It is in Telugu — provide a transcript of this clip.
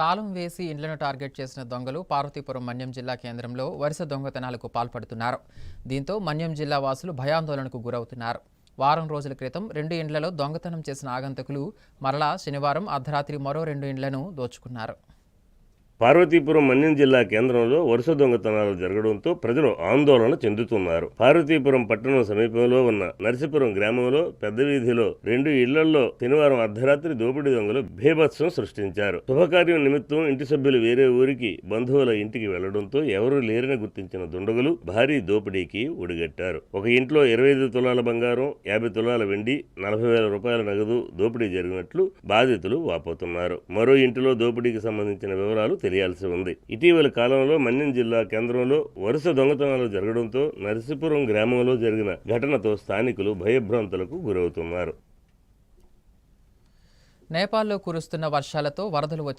తాళం వేసి ఇండ్లను టార్గెట్ చేసిన దొంగలు పార్వతీపురం మన్యం జిల్లా కేంద్రంలో వరుస దొంగతనాలకు పాల్పడుతున్నారు. దీంతో మన్యం జిల్లా వాసులు భయాందోళనకు గురవుతున్నారు. వారం రోజుల క్రితం రెండు ఇండ్లలో దొంగతనం చేసిన ఆగంతకులు మరలా శనివారం అర్ధరాత్రి మరో రెండు ఇండ్లను దోచుకున్నారు. పార్వతీపురం మన్యం జిల్లా కేంద్రంలో వరుస దొంగతనాలు జరగడంతో ప్రజలు ఆందోళన చెందుతున్నారు. పార్వతీపురం పట్టణం సమీపంలో ఉన్న నరసీపురం గ్రామంలో పెద్ద వీధిలో రెండు ఇళ్ళలో శనివారం అర్ధరాత్రి దోపిడీ దొంగలు భీభత్సం సృష్టించారు. శుభకార్యం నిమిత్తం ఇంటి సభ్యులు వేరే ఊరికి బంధువుల ఇంటికి వెళ్ళడంతో ఎవరూ లేరని గుర్తించిన దుండగులు భారీ దోపిడీకి ఒడిగట్టారు. ఒక ఇంట్లో ఇరవై ఐదు తులాల బంగారం యాభై తులాల వెండి నలభై వేల రూపాయల నగదు దోపిడీ జరిగినట్లు బాధితులు వాపోతున్నారు. మరో ఇంటిలో దోపిడీకి సంబంధించిన వివరాలు తెలియాల్సి ఉంది. ఇటీవల కాలంలో మన్యం జిల్లా కేంద్రంలో వరుస దొంగతనాలు జరగడంతో నరసీపురం గ్రామంలో జరిగిన ఘటనతో స్థానికులు భయభ్రాంతులకు గురవుతున్నారు. నేపాల్లో కురుస్తున్న వర్షాలతో వరదలు వచ్చిన